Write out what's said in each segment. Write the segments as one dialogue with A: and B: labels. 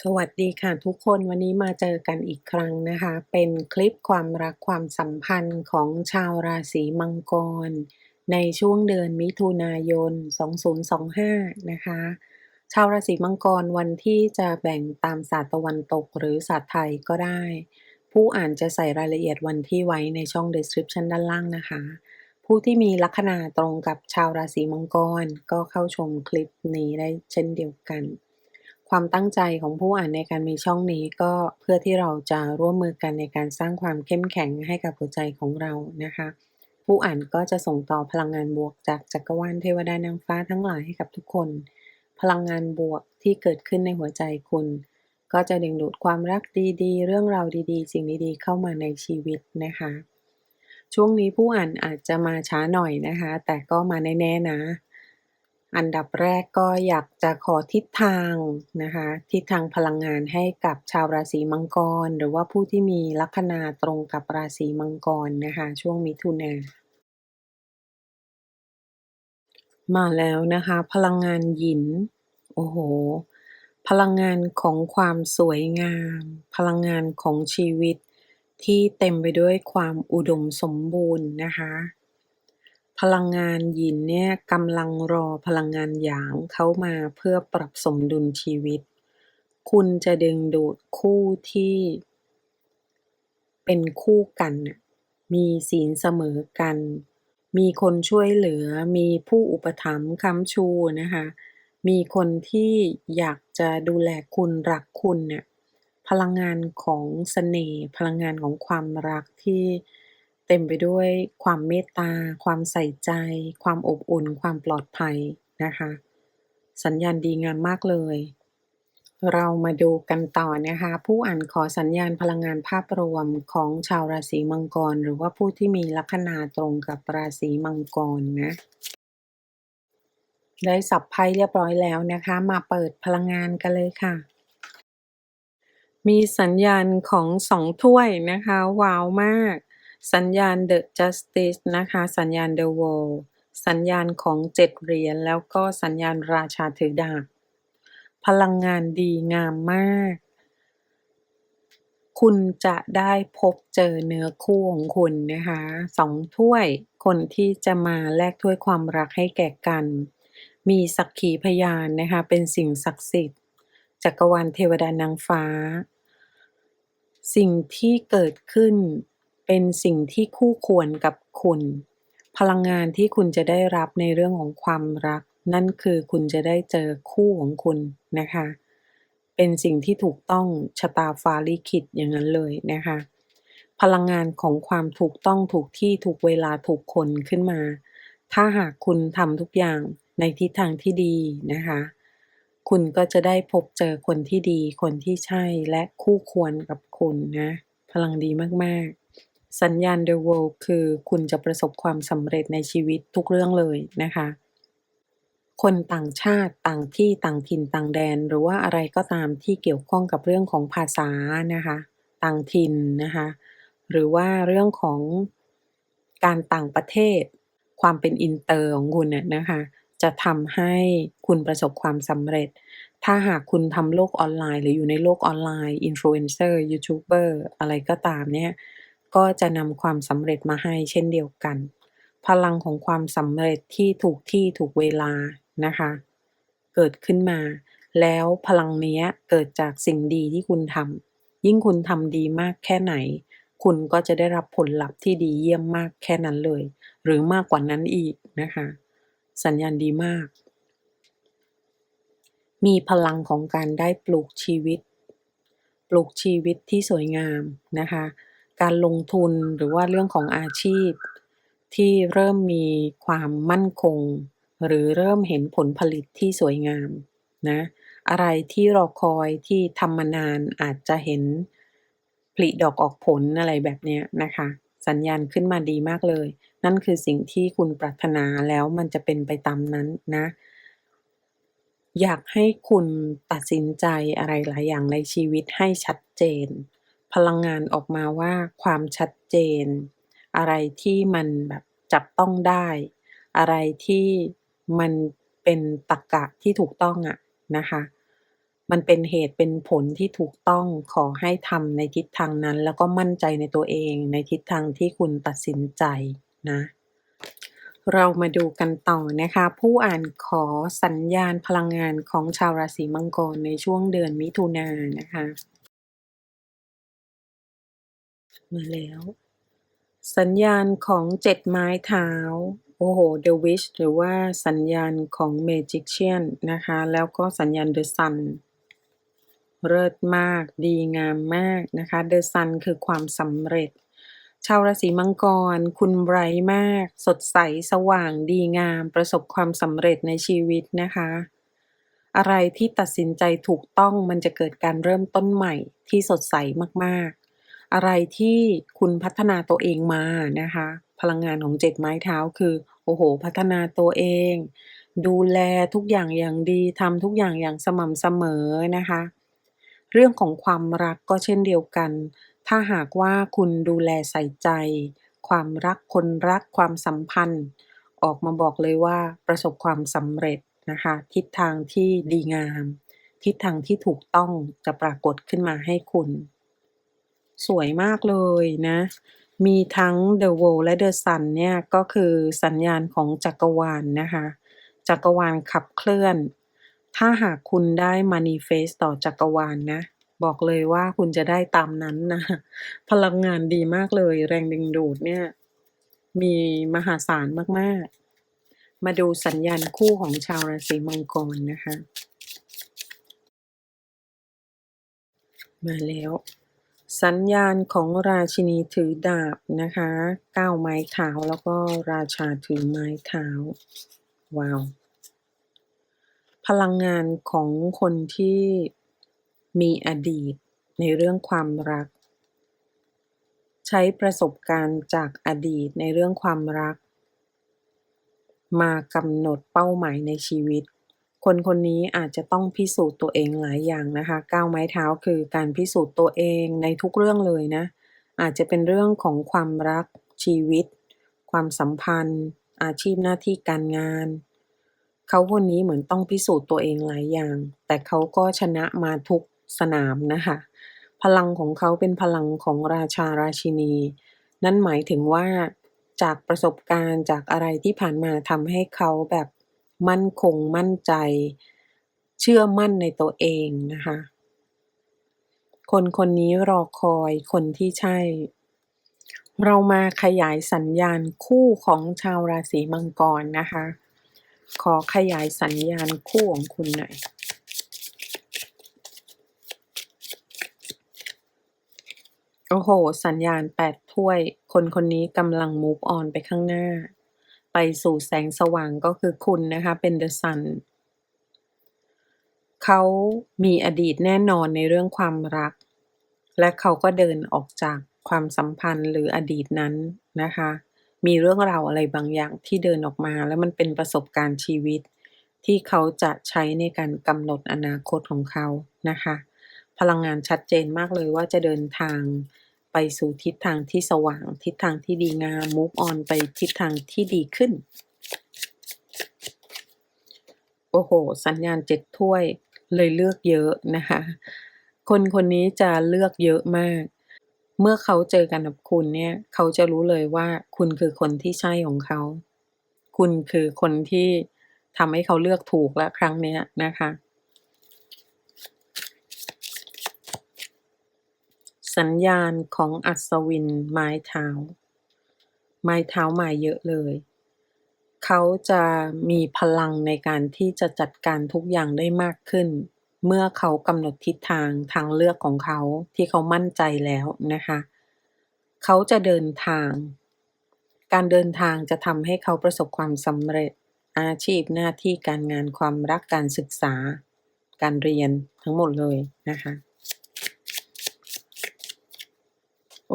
A: สวัสดีค่ะทุกคนวันนี้มาเจอกันอีกครั้งนะคะ เป็นคลิปความรักความสัมพันธ์ของชาวราศีมังกร ในช่วงเดือนมิถุนายน 2025 นะคะ ชาวราศีมังกรวันที่จะแบ่งตามศาสตร์ตะวันตกหรือศาสตร์ไทยก็ได้ ผู้อ่านจะใส่รายละเอียดวันที่ไว้ในช่อง description ด้านล่างนะคะ ผู้ที่มีลัคนาตรงกับชาวราศีมังกร ก็เข้าชมคลิปนี้ได้เช่นเดียวกัน ความตั้งใจของผู้อ่านในการมีช่องนี้ก็เพื่อที่เราจะร่วมมือกันในการสร้างความเข้มแข็งให้กับหัวใจของเรานะคะ ผู้อ่านก็จะส่งต่อพลังงานบวกจากจักรวาลเทวดานางฟ้าทั้งหลายให้กับทุกคน พลังงานบวกที่เกิดขึ้นในหัวใจคุณ ก็จะดึงดูดความรักดีๆ เรื่องราวดีๆ สิ่งดีๆ เข้ามาในชีวิตนะคะ ช่วงนี้ผู้อ่านอาจจะมาช้าหน่อยนะคะ แต่ก็มาแน่ๆนะ อันดับแรกก็อยากจะขอทิศทางนะคะทิศทางพลังงานให้กับชาวราศีมังกร หรือว่าผู้ที่มีลัคนาตรงกับราศีมังกรนะคะช่วงมิถุนามาแล้วนะคะพลังงานหยินโอ้โห พลังงานของความสวยงาม พลังงานของชีวิตที่เต็มไปด้วยความอุดมสมบูรณ์นะคะ พลังงานหยินเนี่ยกำลังรอพลังงานหยางเข้ามาเพื่อปรับสมดุลชีวิต คุณจะดึงดูดคู่ที่เป็นคู่กันมีศีลเสมอกัน มีคนช่วยเหลือ มีผู้อุปถัมภ์ค้ำชูนะคะ มีคนที่อยากจะดูแลคุณรักคุณเนี่ยพลังงานของเสน่ห์พลังงานของความรักที่ เต็มไปด้วยความเมตตา ความใส่ใจ ความอบอุ่น ความปลอดภัยนะคะ สัญญาณดีงามมากเลย เรามาดูกันต่อนะคะ ผู้อ่านขอสัญญาณพลังงานภาพรวมของชาวราศีมังกร หรือว่าผู้ที่มีลัคนาตรงกับราศีมังกรนะได้สับไพ่เรียบร้อยแล้วนะคะ มาเปิดพลังงานกันเลยค่ะ มีสัญญาณของสองถ้วยนะคะ ว้าวมาก สัญญาณ The Justice นะคะ สัญญาณ The World สัญญาณของเจ็ดเหรียญแล้วก็สัญญาณราชาถือดาบพลังงานดีงามมาก คุณจะได้พบเจอเนื้อคู่ของคุณนะคะสองถ้วยคนที่จะมาแลกถ้วยความรักให้แก่กัน มีสักขีพยานนะคะ เป็นสิ่งศักดิ์สิทธิ์จักรวาลเทวดานางฟ้า สิ่งที่เกิดขึ้น เป็นสิ่งที่คู่ควรกับคุณ พลังงานที่คุณจะได้รับในเรื่องของความรัก นั่นคือคุณจะได้เจอคู่ของคุณนะคะ เป็นสิ่งที่ถูกต้องชะตาฟ้าลิขิตอย่างนั้นเลยนะคะ พลังงานของความถูกต้องถูกที่ถูกเวลาถูกคนขึ้นมา ถ้าหากคุณทำทุกอย่างในทิศทางที่ดีนะคะ คุณก็จะได้พบเจอคนที่ดี คนที่ใช่และคู่ควรกับคุณนะ พลังดีมาก ๆ สัญญาณ The World คือคุณจะประสบความสำเร็จในชีวิตทุกเรื่องเลยนะคะ คนต่างชาติต่างที่ต่างถิ่นต่างแดน หรือว่าอะไรก็ตามที่เกี่ยวข้องกับเรื่องของภาษานะคะ ต่างถิ่นนะคะ หรือว่าเรื่องของการต่างประเทศ ความเป็นอินเตอร์ของคุณเนี่ยนะคะ จะทำให้คุณประสบความสำเร็จ ถ้าหากคุณทำโลกออนไลน์ หรืออยู่ในโลกออนไลน์อินฟลูเอนเซอร์ยูทูบเบอร์อะไรก็ตามเนี่ย ก็จะนำความสำเร็จมาให้เช่นเดียวกัน พลังของความสำเร็จที่ถูกที่ถูกเวลานะคะ เกิดขึ้นมา แล้วพลังนี้เกิดจากสิ่งดีที่คุณทำยิ่งคุณทำดีมากแค่ไหน คุณก็จะได้รับผลลัพธ์ที่ดีเยี่ยมมากแค่นั้นเลย หรือมากกว่านั้นอีกนะคะ สัญญาณดีมาก มีพลังของการได้ปลูกชีวิต ปลูกชีวิตที่สวยงามนะคะ การลงทุนหรือว่าเรื่องของอาชีพ ที่เริ่มมีความมั่นคง หรือเริ่มเห็นผลผลิตที่สวยงามนะอะไรที่รอคอยที่ทำมานานอาจจะเห็นผลิดอกออกผลอะไรแบบนี้นะคะ สัญญาณขึ้นมาดีมากเลย นั่นคือสิ่งที่คุณปรารถนาแล้วมันจะเป็นไปตามนั้นนะ อยากให้คุณตัดสินใจอะไรหลายอย่างในชีวิตให้ชัดเจน พลังงานออกมาว่าความชัดเจน อะไรที่มันแบบจับต้องได้ อะไรที่มันเป็นตรรกะที่ถูกต้องอะนะคะ มันเป็นเหตุเป็นผลที่ถูกต้องขอให้ทำในทิศทางนั้น แล้วก็มั่นใจในตัวเองในทิศทางที่คุณตัดสินใจนะ เรามาดูกันต่อนะคะ ผู้อ่านขอสัญญาณพลังงานของชาวราศีมังกรในช่วงเดือนมิถุนายนนะคะ มาแล้ว สัญญาณของเจ็ดไม้เท้า โอ้โห The Witch หรือว่าสัญญาณของ Magician นะคะ แล้วก็สัญญาณ The Sun เลิศมาก ดีงามมากนะคะ The Sun คือความสำเร็จ ชาวราศีมังกร คุณไบรท์มาก สดใสสว่างดีงาม ประสบความสำเร็จในชีวิตนะคะอะไรที่ตัดสินใจถูกต้องมันจะเกิดการเริ่มต้นใหม่ที่สดใสมากๆ อะไรที่คุณพัฒนาตัวเองมานะคะ พลังงานของเจ็ดไม้เท้าคือ โอ้โห พัฒนาตัวเอง ดูแลทุกอย่างอย่างดีทำทุกอย่างอย่างสม่ำเสมอนะคะ เรื่องของความรักก็เช่นเดียวกัน ถ้าหากว่าคุณดูแลใส่ใจ ความรักคนรักความสัมพันธ์ ออกมาบอกเลยว่าประสบความสำเร็จนะคะ ทิศทางที่ดีงาม ทิศทางที่ถูกต้องจะปรากฏขึ้นมาให้คุณ สวยมากเลยนะ มีทั้ง The World และ The Sun เนี่ยก็คือสัญญาณของจักรวาลนะคะ จักรวาลขับเคลื่อน ถ้าหากคุณได้ manifest ต่อจักรวาลนะ บอกเลยว่าคุณจะได้ตามนั้นนะ พลังงานดีมากเลย แรงดึงดูดเนี่ย มีมหาศาลมากๆ มาดูสัญญาณคู่ของชาวราศีมังกรนะคะ มาแล้ว สัญญาณของราชินีถือดาบนะคะก้าวไม้เท้าแล้วก็ราชาถือไม้เท้าว้าว พลังงานของคนที่มีอดีตในเรื่องความรัก ใช้ประสบการณ์จากอดีตในเรื่องความรัก มากำหนดเป้าหมายในชีวิต คนคนนี้อาจจะต้องพิสูจน์ตัวเองหลายอย่างนะคะก้าวไม้เท้าคือการพิสูจน์ตัวเองในทุกเรื่องเลยนะ อาจจะเป็นเรื่องของความรักชีวิต ความสัมพันธ์ อาชีพหน้าที่การงาน เขาคนนี้เหมือนต้องพิสูจน์ตัวเองหลายอย่าง แต่เขาก็ชนะมาทุกสนามนะคะพลังของเขาเป็นพลังของราชาราชินี นั่นหมายถึงว่าจากประสบการณ์จากอะไรที่ผ่านมาทำให้เขาแบบ มั่นคง มั่นใจ เชื่อมั่นในตัวเองนะคะ คนคนนี้รอคอยคนที่ใช่ เรามาขยายสัญญาณคู่ของชาวราศีมังกรนะคะ ขอขยายสัญญาณคู่ของคุณหน่อยโอ้โห สัญญาณแปดถ้วย คนคนนี้กำลัง move on ไปข้างหน้า ไปสู่แสงสว่างก็คือคุณนะคะเป็น The Sun เขามีอดีตแน่นอนในเรื่องความรัก และเขาก็เดินออกจากความสัมพันธ์หรืออดีตนั้นนะคะ มีเรื่องราวอะไรบางอย่างที่เดินออกมา แล้วมันเป็นประสบการณ์ชีวิต ที่เขาจะใช้ในการกำหนดอนาคตของเขานะคะ พลังงานชัดเจนมากเลยว่าจะเดินทาง ไปสู่ทิศทางที่สว่าง ทิศทางที่ดีงาม move on ไปทิศทางที่ดีขึ้น โอ้โห สัญญาณเจ็ดถ้วยเลยเลือกเยอะนะคะ คนคนนี้จะเลือกเยอะมาก เมื่อเขาเจอกันกับคุณเนี่ย เขาจะรู้เลยว่าคุณคือคนที่ใช่ของเขา คุณคือคนที่ทำให้เขาเลือกถูกแล้วครั้งเนี้ยนะคะ สัญญาณของอัศวินไม้เท้า ไม้เท้ามาเยอะเลย เขาจะมีพลังในการที่จะจัดการทุกอย่างได้มากขึ้น เมื่อเขากำหนดทิศทางทางเลือกของเขาที่เขามั่นใจแล้วนะคะ เขาจะเดินทาง การเดินทางจะทำให้เขาประสบความสำเร็จ อาชีพหน้าที่การงานความรักการศึกษา การเรียนทั้งหมดเลยนะคะ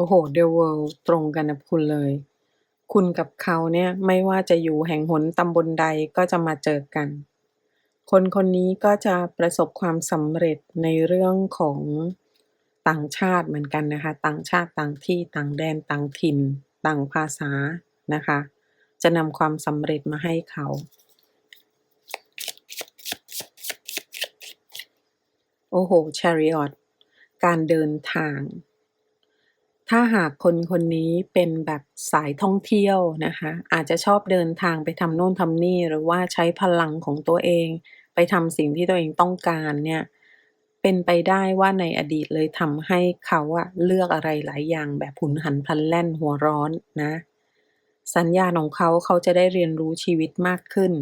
A: โอ้โห The World ตรงกันกับคุณเลย คุณกับเขาเนี่ยไม่ว่าจะอยู่แห่งหนตำบลใดก็จะมาเจอกัน คนคนนี้ก็จะประสบความสำเร็จในเรื่องของต่างชาติเหมือนกันนะคะ ต่างชาติต่างที่ต่างแดนต่างถิ่น ต่างภาษานะคะ จะนำความสำเร็จมาให้เขาโอ้โห chariot การเดินทาง ถ้าหากคนคนนี้เป็นแบบสายท่องเที่ยวนะคะ อาจจะชอบเดินทางไปทำโน่นทำนี่ หรือว่าใช้พลังของตัวเอง ไปทำสิ่งที่ตัวเองต้องการเนี่ย เป็นไปได้ว่าในอดีตเลยทำให้เขาอะเลือกอะไรหลายอย่างแบบหุนหันพลันแล่นหัวร้อนนะ สัญญาของเขาเขาจะได้เรียนรู้ชีวิตมากขึ้น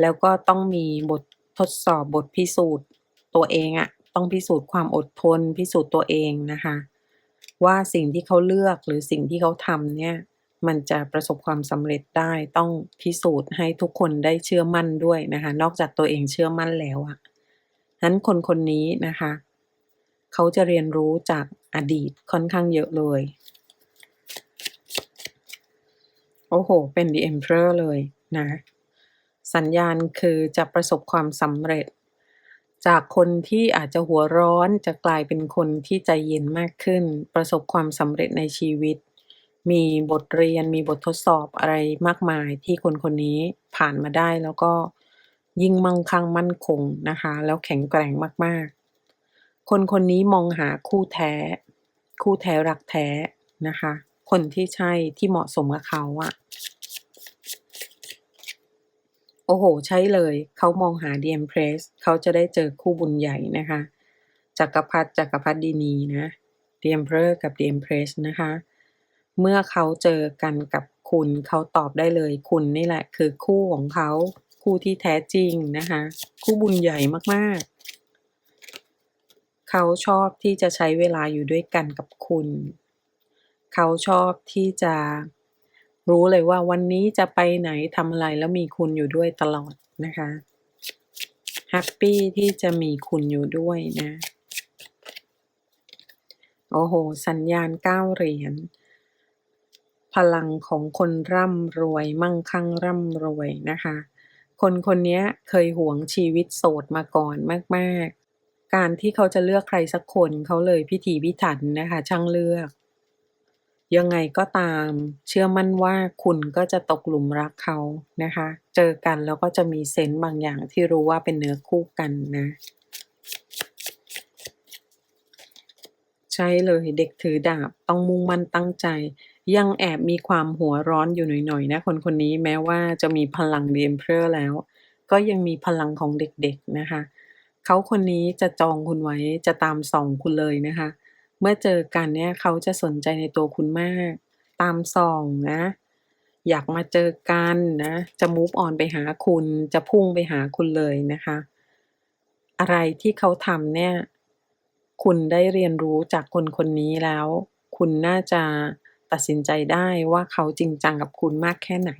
A: แล้วก็ต้องมีบททดสอบบทพิสูจน์ตัวเองอะต้องพิสูจน์ความอดทนพิสูจน์ตัวเองนะคะ ว่าสิ่งที่เขาเลือกหรือสิ่งที่เขาทำเนี่ย มันจะประสบความสำเร็จได้ต้องพิสูจน์ให้ทุกคนได้เชื่อมั่นด้วยนะคะ นอกจากตัวเองเชื่อมั่นแล้วอะนั้นคนคนนี้นะคะ เขาจะเรียนรู้จากอดีตค่อนข้างเยอะเลย โอ้โห เป็น The Emperor เลยนะ สัญญาณคือจะประสบความสำเร็จ จากคนที่อาจจะหัวร้อนจะกลายเป็นคนที่ใจเย็นมากขึ้น ประสบความสำเร็จในชีวิต มีบทเรียนมีบททดสอบอะไรมากมายที่คนคนนี้ผ่านมาได้แล้วก็ยิ่งมั่งคั่งมั่นคงนะคะ แล้วแข็งแกร่งมากๆ คนคนนี้มองหาคู่แท้ คู่แท้รักแท้นะคะ คนที่ใช่ที่เหมาะสมกับเขาอะ โอ้โห ใช่เลย เขามองหา The Empress เขาจะได้เจอคู่บุญใหญ่นะคะจักรพรรดิจักรพรรดินีนะ The Emperor กับ The Empress นะคะ เมื่อเขาเจอกันกับคุณเขาตอบได้เลยคุณนี่แหละ คือคู่ของเขาคู่ที่แท้จริงนะคะ คู่บุญใหญ่มากๆ เขาชอบที่จะใช้เวลาอยู่ด้วยกันกับคุณ เขาชอบที่จะ รู้เลยว่าวันนี้จะไปไหนทำอะไรแล้วมีคุณอยู่ด้วยตลอดนะคะแฮปปี้ที่จะมีคุณอยู่ด้วยนะ โอ้โห สัญญาณเก้าเหรียญ พลังของคนร่ำรวย มั่งคั่งร่ำรวยนะคะ คนคนนี้เคยหวงชีวิตโสดมาก่อนมาก ๆ การที่เขาจะเลือกใครสักคนเขาเลยพิถีพิถันนะคะ ช่างเลือก ยังไงก็ตาม เชื่อมั่นว่าคุณก็จะตกหลุมรักเขานะคะ เจอกันแล้วก็จะมีเซนต์บางอย่างที่รู้ว่าเป็นเนื้อคู่กันนะ ใช่เลยเด็กถือดาบต้องมุ่งมั่นตั้งใจ ยังแอบมีความหัวร้อนอยู่หน่อยๆนะคนคนนี้แม้ว่าจะมีพลังเดียมเพอแล้ว ก็ยังมีพลังของเด็กๆนะคะ เขาคนนี้จะจองคุณไว้จะตามส่องคุณเลยนะคะเเมื่อเจอกันเนี่ยเขาจะสนใจในตัวคุณมาก ตามส่องนะ อยากมาเจอกันนะ จะมูฟออนไปหาคุณ จะพุ่งไปหาคุณเลยนะคะ อะไรที่เขาทำเนี่ย คุณได้เรียนรู้จากคนคนนี้แล้ว คุณน่าจะตัดสินใจได้ว่าเขาจริงจังกับคุณมากแค่ไหน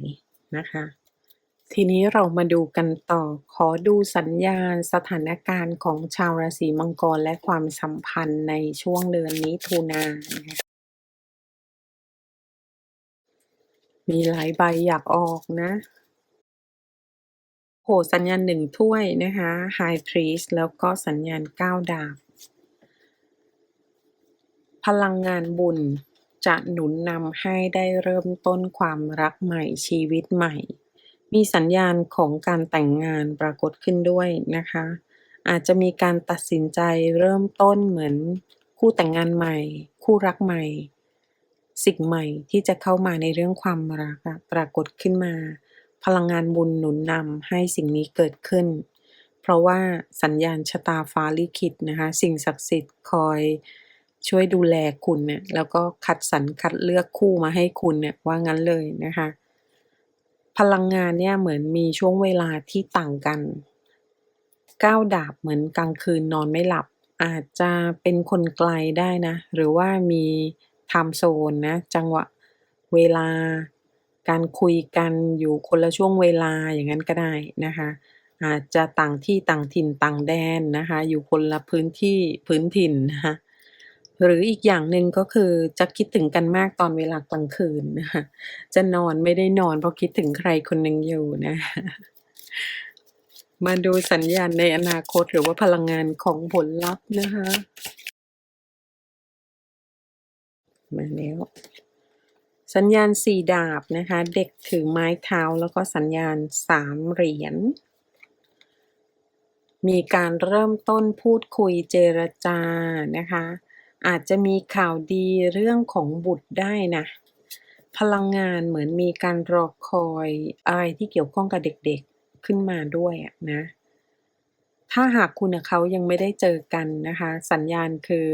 A: นะคะ ทีนี้เรามาดูกันต่อ ขอดูสัญญาณสถานการณ์ของชาวราศีมังกรและความสัมพันธ์ในช่วงเดือนนี้ทูนามีหลายใบอยากออกนะ โหสัญญาณหนึ่งถ้วยนะคะ High Priest แล้วก็สัญญาณเก้าดาบ พลังงานบุญจะหนุนนำให้ได้เริ่มต้นความรักใหม่ชีวิตใหม่ มีสัญญาณของการแต่งงานปรากฏขึ้นด้วยนะคะ อาจจะมีการตัดสินใจเริ่มต้นเหมือนคู่แต่งงานใหม่ คู่รักใหม่ สิ่งใหม่ที่จะเข้ามาในเรื่องความรักปรากฏขึ้นมา พลังงานบุญหนุนนำให้สิ่งนี้เกิดขึ้น เพราะว่าสัญญาณชะตาฟ้าลิขิตนะคะสิ่งศักดิ์สิทธิ์คอยช่วยดูแลคุณเนี่ยแล้วก็คัดสรรคัดเลือกคู่มาให้คุณเนี่ยว่างั้นเลยนะคะ พลังงานเนี่ยเหมือนมีช่วงเวลาที่ต่างกันก้าวดาบเหมือนกลางคืนนอนไม่หลับ อาจจะเป็นคนไกลได้นะ หรือว่ามีไทม์โซนนะ จังหวะเวลาการคุยกันอยู่คนละช่วงเวลาอย่างนั้นก็ได้นะคะ อาจจะต่างที่ต่างถิ่นต่างแดนนะคะ อยู่คนละพื้นที่พื้นถิ่นนะคะ หรืออีกอย่างหนึ่งก็คือจะคิดถึงกันมากตอนเวลากลางคืนนะคะจะนอนไม่ได้นอนเพราะคิดถึงใครคนหนึ่งอยู่นะ มาดูสัญญาณในอนาคตหรือว่าพลังงานของผลลัพธ์นะคะ มาแล้ว สัญญาณสี่ดาบนะคะ เด็กถือไม้เท้าแล้วก็สัญญาณสามเหรียญมีการเริ่มต้นพูดคุยเจรจานะคะ อาจจะมีข่าวดีเรื่องของบุตรได้นะ พลังงานเหมือนมีการรอคอยอะไรที่เกี่ยวข้องกับเด็กๆขึ้นมาด้วยนะ ถ้าหากคุณกับเขายังไม่ได้เจอกันนะคะ สัญญาณคือ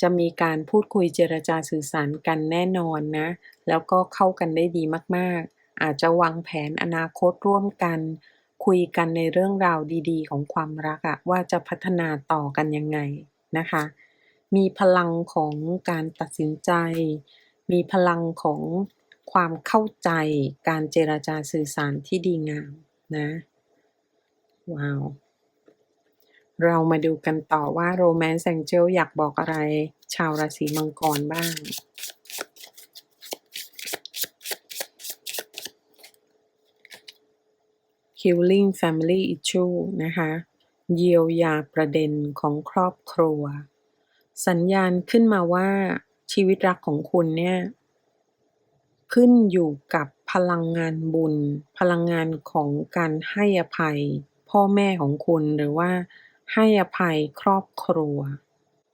A: จะมีการพูดคุยเจรจาสื่อสารกันแน่นอนนะ แล้วก็เข้ากันได้ดีมากๆ อาจจะวางแผนอนาคตร่วมกัน คุยกันในเรื่องราวดีๆ ของความรักอะว่าจะพัฒนาต่อกันยังไงนะคะ มีพลังของการตัดสินใจ มีพลังของความเข้าใจ การเจรจาสื่อสารที่ดีงามนะ ว้าว เรามาดูกันต่อว่า Romance Angel อยากบอกอะไร ชาวราศีมังกรบ้าง Healing Family Issue นะคะ เยียวยาประเด็นของครอบครัว สัญญาณขึ้นมาว่าชีวิตรักของคุณเนี่ย ขึ้นอยู่กับพลังงานบุญ พลังงานของการให้อภัย พ่อแม่ของคุณหรือว่าให้อภัยครอบครัว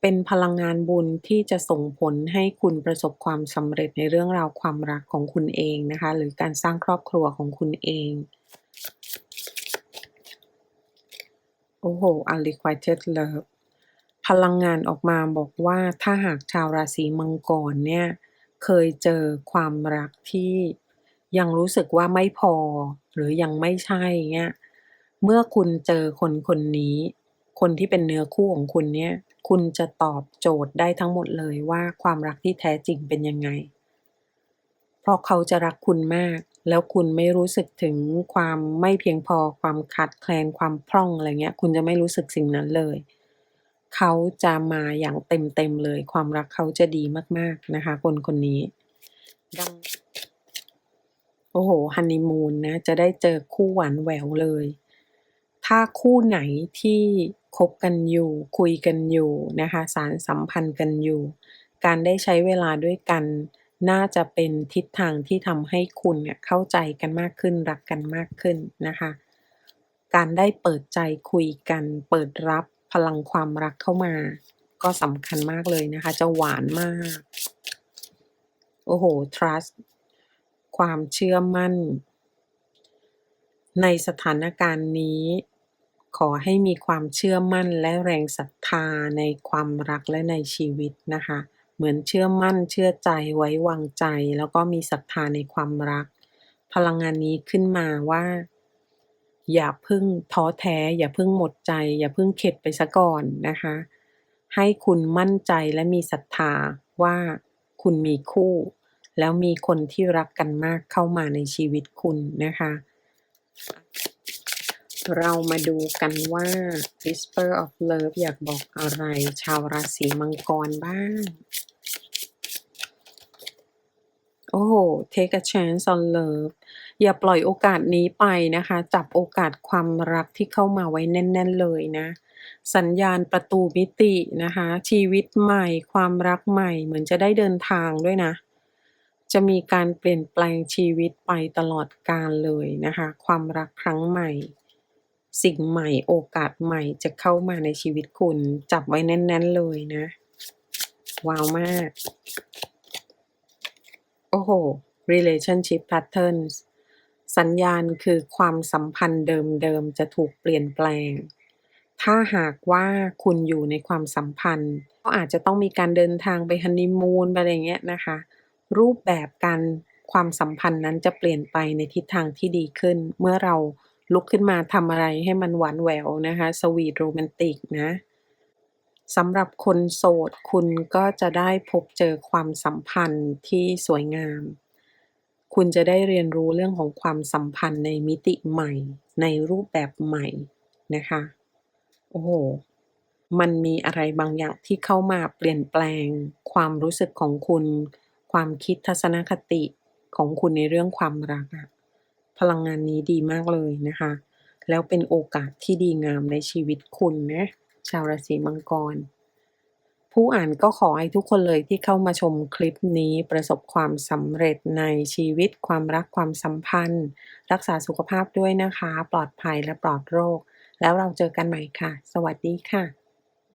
A: เป็นพลังงานบุญที่จะส่งผลให้คุณประสบความสำเร็จในเรื่องราวความรักของคุณเองนะคะ หรือการสร้างครอบครัวของคุณเองโอ้โห Unrequited Love พลังงานออกมาบอกว่าถ้าหากชาวราศีมังกรเนี่ยเคยเจอความรักที่ยังรู้สึกว่าไม่พอ หรือยังไม่ใช่เงี้ยเมื่อคุณเจอคนคนนี้ คนที่เป็นเนื้อคู่ของคุณเนี่ยคุณจะตอบโจทย์ได้ทั้งหมดเลยว่าความรักที่แท้จริงเป็นยังไง เพราะเขาจะรักคุณมาก แล้วคุณไม่รู้สึกถึงความไม่เพียงพอความขาดแคลนความพร่องอะไรเงี้ย คุณจะไม่รู้สึกสิ่งนั้นเลย เขาจะมาอย่างเต็มๆเลย ความรักเขาจะดีมาก ๆ นะคะ คนคนนี้ ดัง โอ้โฮฮันนีมูนนะ จะได้เจอคู่หวานแหววเลย ถ้าคู่ไหนที่คบกันอยู่ คุยกันอยู่นะคะ สานสัมพันธ์กันอยู่ การได้ใช้เวลาด้วยกัน น่าจะเป็นทิศทางที่ทำให้คุณเนี่ยเข้าใจกันมากขึ้น รักกันมากขึ้นนะคะ การได้เปิดใจคุยกัน เปิดรับ พลังความรักเข้ามา ก็สำคัญมากเลยนะคะ จะหวานมาก โอ้โฮ trust ความเชื่อมั่น ในสถานการณ์นี้ขอให้มีความเชื่อมั่นและแรงศรัทธาในความรักและในชีวิตนะคะ เหมือนเชื่อมั่นเชื่อใจไว้วางใจ แล้วก็มีศรัทธาในความรัก พลังงานนี้ขึ้นมาว่า อย่าเพิ่งท้อแท้ อย่าเพิ่งหมดใจ อย่าเพิ่งเข็ดไปเสียก่อนนะคะ ให้คุณมั่นใจและมีศรัทธาว่าคุณมีคู่ แล้วมีคนที่รักกันมากเข้ามาในชีวิตคุณนะคะ เรามาดูกันว่า Whisper of Love อยากบอกอะไร ชาวราศีมังกรบ้างโอ้โฮ Take a chance on love อย่าปล่อยโอกาสนี้ไปนะคะ จับโอกาสความรักที่เข้ามาไว้แน่น ๆ เลยนะ สัญญาณประตูมิตินะคะ ชีวิตใหม่ ความรักใหม่ เหมือนจะได้เดินทางด้วยนะ จะมีการเปลี่ยนแปลงชีวิตไปตลอดกาลเลยนะคะ ความรักครั้งใหม่ สิ่งใหม่ โอกาสใหม่จะเข้ามาในชีวิตคุณ จับไว้แน่น ๆ เลยนะ ว้าวมาก โอ้โฮ Relationship Patterns สัญญาณคือความสัมพันธ์เดิมๆ จะถูกเปลี่ยนแปลง ถ้าหากว่าคุณอยู่ในความสัมพันธ์ ก็อาจจะต้องมีการเดินทางไปฮันนีมูนไปอะไรเงี้ยนะคะ รูปแบบการความสัมพันธ์นั้นจะเปลี่ยนไปในทิศทางที่ดีขึ้น เมื่อเราลุกขึ้นมาทำอะไรให้มันหวานแหววนะคะ สวีตโรแมนติกนะสำหรับคนโสดคุณก็จะได้พบเจอความสัมพันธ์ที่สวยงาม คุณจะได้เรียนรู้เรื่องของความสัมพันธ์ในมิติใหม่ ในรูปแบบใหม่นะคะ โอ้โฮมันมีอะไรบางอย่างที่เข้ามาเปลี่ยนแปลง ความรู้สึกของคุณ ความคิดทัศนคติของคุณในเรื่องความรักอะพลังงานนี้ดีมากเลยนะคะ แล้วเป็นโอกาสที่ดีงามในชีวิตคุณนะ ชาวราศีมังกร ผู้อ่านก็ขอให้ทุกคนเลยที่เข้ามาชมคลิปนี้ประสบความสำเร็จในชีวิตความรักความสัมพันธ์ รักษาสุขภาพด้วยนะคะ ปลอดภัยและปลอดโรค แล้วเราเจอกันใหม่ค่ะ สวัสดีค่ะ